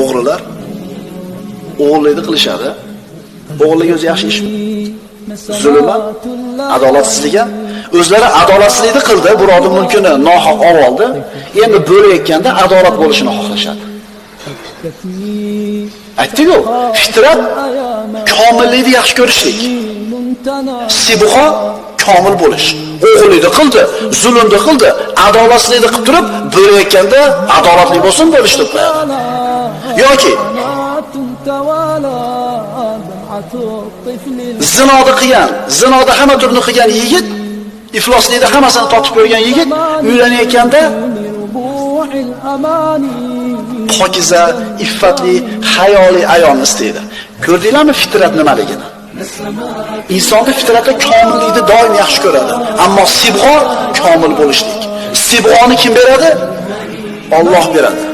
o'g'rilar o'g'irlikni qilishadi. O'g'irlik o'zi yaxshi ishmi? Zulm, adolatsizlik ham. O'zlari adolatsizlikni qildi, birovni mulkini nohaq olib oldi. Endi bo'layotganda adolat bo'lishini xohlashadi. aytdiku fitrat komillikni yaxshi ko'rishlik. Sibg'o komil bo'lish. O'g'irlikni qildi, zulmni qildi, adolatsizlikni qilib turib, bo'layotganda adolatli bo'lsin bo'lish deb yoki zinoni qilgan, zinoda hamma turni qilgan yigit, ifloslikni hammasini totib ko'rgan yigit uylanayotganda pokiza, iffatli, hayoli ayolni istaydi. Ko'rdinglarmi fitrat nimaligini? Insonni fitrati komillikni doim yaxshi ko'radi, ammo sibg'o komil bo'lishlik. Sibg'oni kim beradi? Alloh beradi.